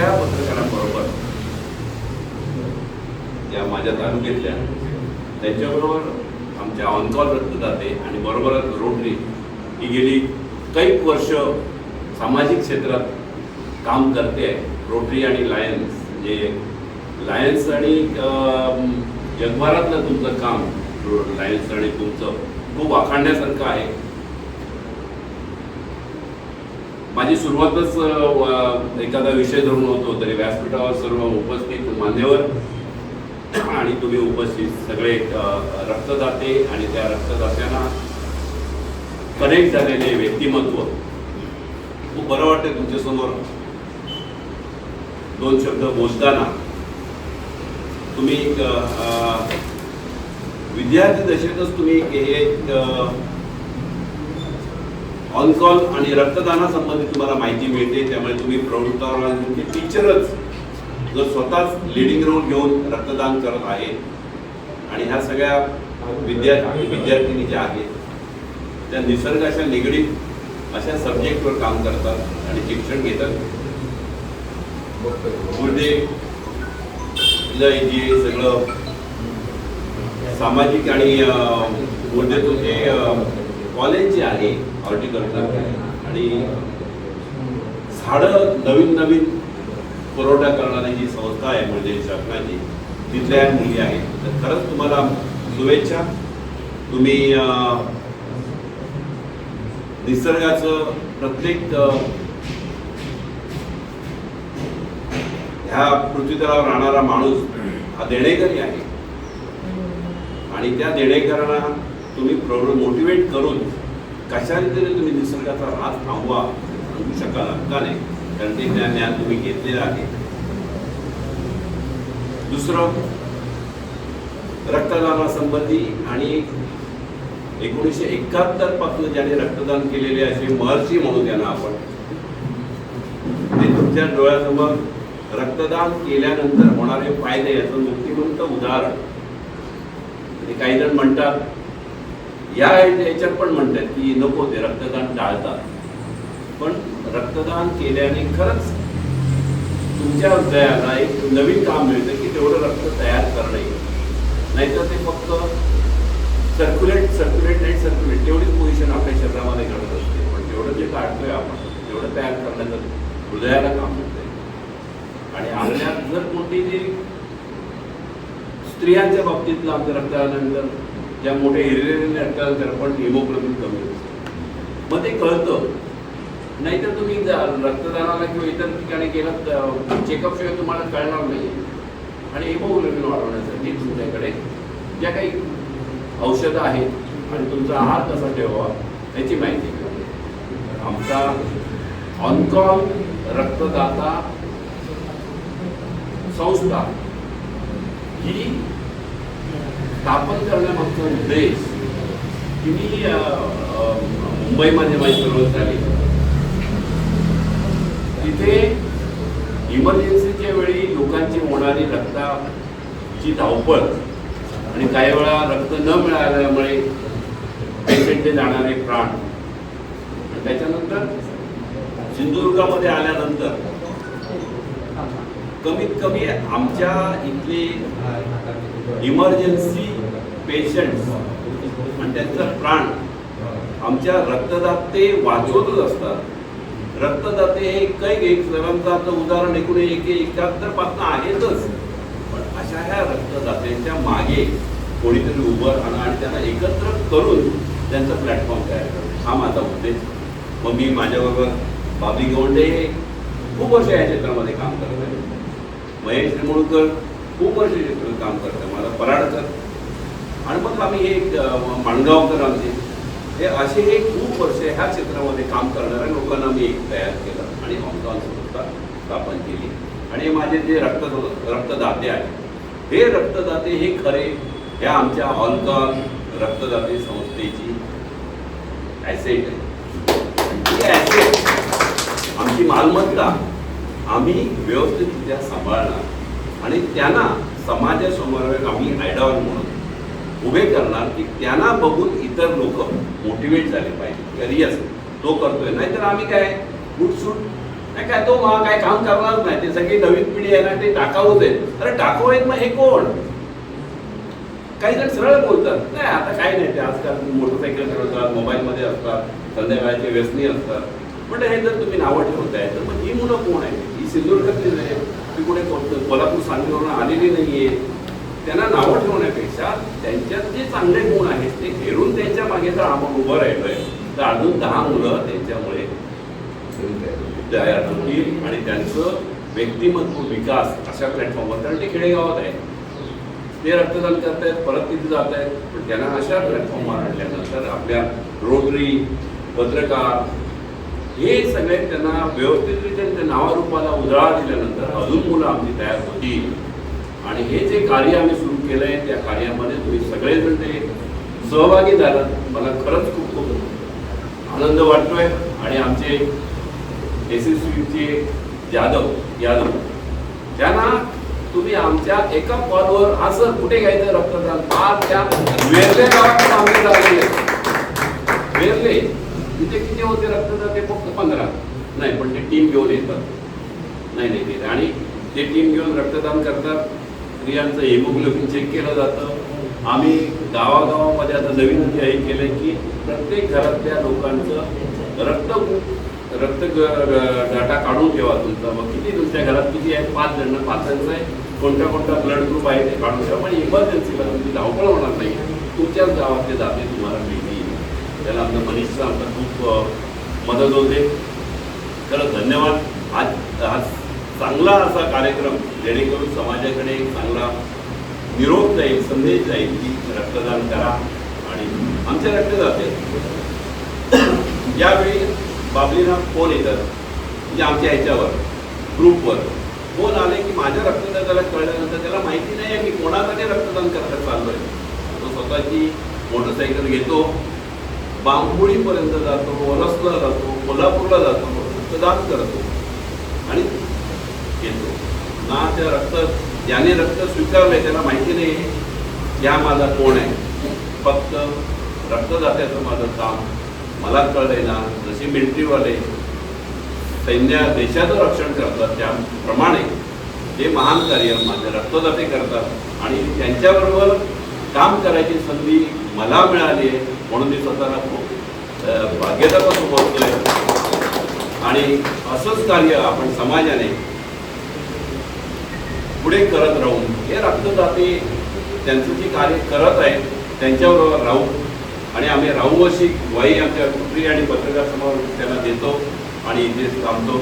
त्या पत्रकारांबरोबर या माझ्या तालुक्यातल्या त्यांच्याबरोबर आमच्या ऑनकॉल रक्तदाते आणि बरोबरच रोटरी ही गेली कैक वर्ष सामाजिक क्षेत्रात काम करते आहे रोटरी आणि लायन्स. म्हणजे लायन्स आणि जगभरातलं तुमचं काम लायन्स आणि तुमचं खूप आखाणण्यासारखं आहे. माझी सुरुवातच एखादा विषय धरून होतो तरी व्यासपीठावर सर्व उपस्थित मान्यवर आणि तुम्ही उपस्थित सगळे रक्तदाते आणि त्या रक्तदात्यांना कनेक्ट झालेले व्यक्तिमत्व. खूप बरं वाटतं तुमच्यासमोर. दोन शब्द बोलताना. तुम्ही एक, विद्यार्थी दशेतच तुम्ही एक ऑनकॉल आणि रक्तदानासंबंधी तुम्हाला माहिती मिळते त्यामुळे तुम्ही प्रवृत्तावर तुमचे टीचरच जर स्वतःच लिडिंग रोल घेऊन रक्तदान करत आहे. आणि ह्या सगळ्या विद्यार्थी विद्यार्थिनी ज्या आहेत त्या निसर्गाच्या निगडीत अशा सब्जेक्टवर काम करतात आणि शिक्षण घेतात. म्हणजे जे सगळं सामाजिक आणि म्हणजे तुमचे कॉलेज जे आहे हॉर्टिकल्चर आणि झाडं नवीन नवीन पुरवठा करणारी जी संस्था आहे म्हणजे शासनाची तिथल्या मुली आहेत. तर खरंच तुम्हाला शुभेच्छा. तुम्ही निसर्गाचं प्रत्येक ह्या पृथ्वीतलावर राहणारा माणूस हा देणेकरी आहे. आणि त्या देणेकरांना तुम्ही मोटिवेट करून कशाने रीतीने तुम्ही निसर्गाचा राग थांबवा सांगू शकाल का नाही? कारण ते ज्ञान ज्ञान तुम्ही घेतलेलं आहे. दुसरं रक्तदानासंबंधी आणि एकोणीसशे एकाहत्तरपासून ज्याने रक्तदान केलेले असे महर्षी म्हणू त्यांना आपण. ते तुमच्या डोळ्यासमोर रक्तदान केल्यानंतर होणारे फायदे याचं मुक्तिमंत उदाहरण. म्हणजे काही जण म्हणतात या याच्यात पण म्हणतात की नको ते रक्तदान टाळतात. पण रक्तदान केल्याने खरंच तुमच्या हृदयाला एक नवीन काम मिळतं की तेवढं रक्त तयार करणे. नाहीतर ते फक्त सर्क्युलेट सर्क्युलेट नाही सर्क्युलेट तेवढीच पोझिशन आपल्या शरीरामध्ये घडत असते. पण तेवढं जे काढतोय आपण तेवढं तयार करण्याचं हृदयाला काम मिळतंय. आणि आपल्या जर कोणती जी स्त्रियांच्या बाबतीतलं आमच्या रक्तदानानंतर ज्या मोठ्या हिरिरीने अटकाल त्याला पण हिमोग्लोबिन कमी असतं मग ते कळतं. नाहीतर तुम्ही जा- रक्तदानाला किंवा इतर ठिकाणी गेलात चेकअपशिवाय तुम्हाला कळणार नाही. आणि हिमोग्लोबिन वाढवण्यासाठी तुमच्याकडे ज्या काही औषधं आहेत आणि तुमचा आहार कसा ठेवावा याची माहिती मिळते. आमचा ऑनकॉल रक्तदाता संस्था ही स्थापन करण्यामागचा उद्देश की मी मुंबईमध्ये माझी सुरुवात झाली? तिथे इमर्जन्सीच्या वेळी लोकांची होणारी रक्ताची धावपळ आणि काही वेळा रक्त न मिळाल्यामुळे पेशंटने जाणारे प्राण. त्याच्यानंतर सिंधुदुर्गामध्ये आल्यानंतर कमीत कमी आमच्या इथले इमर्जन्सी पेशंट्स आणि त्यांचं प्राण आमच्या रक्तदाते वाचवतच असतात. रक्तदाते हे काही एक सर्वांचं आता उदाहरण एकूण एक एकाहत्तरपासून आहेतच. पण अशा ह्या रक्तदात्यांच्या मागे कोणीतरी उभं राहणं आणि त्यांना एकत्र करून त्यांचं प्लॅटफॉर्म तयार करणं. हा माझा उद्देश. मग मी माझ्याबरोबर बाबी गवंडे खूप वर्ष या क्षेत्रामध्ये काम करत आहे. महेश रेमुळकर खूप वर्ष काम करतात मला पराडकर. आणि मग आम्ही हे एक, माणगावकर आमचे हे असे हे खूप वर्ष ह्या क्षेत्रामध्ये काम करणाऱ्या लोकांना मी एक तयार केलं आणि ऑनकॉन संस्था स्थापन केली. आणि माझे जे रक्त रक्तदाते आहेत हे रक्तदाते हे खरे ह्या आमच्या ऑनकॉन रक्तदाते संस्थेची ॲसेट आहे ही ॲसेट आमची मालमत्ता आम्ही व्यवस्थितरित्या सांभाळणार. आणि त्यांना समाजासमोर आम्ही आयडॉल म्हणून उभे करणार की त्यांना बघून इतर लोक मोटिवेट झाले पाहिजे. अरे यस तो करतोय. नाहीतर आम्ही काय? गुटसूट नाही काय? तो मा काय काम करणार नाही. ते सगळी नवीन पिढी आहे ना ते टाकाऊच आहे अरे टाकाऊ आहेत मग हे कोण? काही जण सरळ बोलतात. नाही आता काय नाही. ते आजकाल मोटरसायकल चालवतात मोबाईलमध्ये असतात संध्याकाळचे व्यसनी असतात. पण हे जर तुम्ही नावं ठेवताय तर मग ही मुलं कोण आहे सिंधुदुर्गातलीच आहे ती कुठे कोल्हापूर सांगलीवरून आलेली नाहीये. त्यांना नावं ठेवण्यापेक्षा त्यांच्यात जे चांगले गुण आहेत ते हेरून त्यांच्या मागे जर आपण उभं राहिलोय. तर अजून दहा मुलं त्यांच्यामुळे तयार होतील आणि त्यांचं व्यक्तिमत्व विकास अशा प्लॅटफॉर्मवर कारण ते खेडेगावात आहे ते रक्तदान करतायत परत तिथे जात आहेत पण त्यांना अशा प्लॅटफॉर्मवर आणल्यानंतर आपल्या रोटरी पत्रकार हे सगळे त्यांना व्यवस्थितरित्या त्या नावारूपाला उजळा दिल्यानंतर अजून मुलं आमची तयार होतील. आणि हे जे कार्य आम्ही सुरू केलं आहे त्या कार्यामध्ये तुम्ही सगळेजण ते सहभागी झालात. मला खरंच खूप खूप आनंद वाटतोय. आणि आमचे एस एस सीचे जाधव यादव त्यांना तुम्ही आमच्या एका कॉलवर असं कुठे घ्यायचं रक्तदान? फार त्या वेरले गावात आम्ही वेरले. तिथे किती होते रक्तदान ते फक्त पंधरा. नाही पण ते टीम घेऊन येतात. नाही नाही ते आणि ते टीम घेऊन रक्तदान करतात स्त्रियांचं हेमोग्लोबिन चेक केलं जातं. आम्ही गावागावामध्ये आता नवीन जे हे केलंय की प्रत्येक घरातल्या लोकांचं रक्त रक्त डाटा काढून ठेवा तुमचा. मग किती तुमच्या घरात किती आहे पाच जण. पाचांचं आहे. कोणता कोणता ब्लड ग्रुप आहे ते काढून ठेवा. पण इमर्जन्सीला तुमची धावपळ होणार नाही. तुमच्याच गावातले जाते तुम्हाला मिळते त्याला आपलं मनीषचं आमचं खूप मदत होते. खरं धन्यवाद. आज आज चांगला असा कार्यक्रम जेणेकरून समाजाकडे एक चांगला निरोप जाईल संदेश जाईल की रक्तदान करा आणि आमचे रक्तदाते यावेळी बाबलीना फोन येतात? म्हणजे आमच्या ह्याच्यावर ग्रुपवर. फोन आले की माझ्या रक्तदाताला कळल्यानंतर त्याला माहिती नाही आहे की कोणासाठी रक्तदान करायला चाललोय. तो स्वतःची मोटरसायकल घेतो बांबोळीपर्यंत जातो वनसला जातो कोल्हापूरला जातो रक्तदान करतो. आणि येतो. ना त्या रक्त ज्याने रक्त स्वीकारलंय त्याला माहिती नाही या माझा कोण आहे. फक्त रक्तदात्याचं माझं काम. मला कळलंय ना जसे मिलिटरीवाले सैन्य देशाचं रक्षण करतात त्याप्रमाणे हे महान कार्य माझे रक्तदाते करतात. आणि त्यांच्याबरोबर काम करायची संधी मला मिळाली आहे म्हणून मी स्वतःला खूप अ, भाग्यदार समजतोय आणि असंच कार्य आपण समाजाने पुढे करत राहून हे रक्तदाते त्यांचं जे कार्य करत आहेत त्यांच्याबरोबर राहू. आणि आम्ही राहू अशी वाई आमच्या कुत्री आणि पत्रकार समोर त्यांना देतो आणि इथेच थांबतो.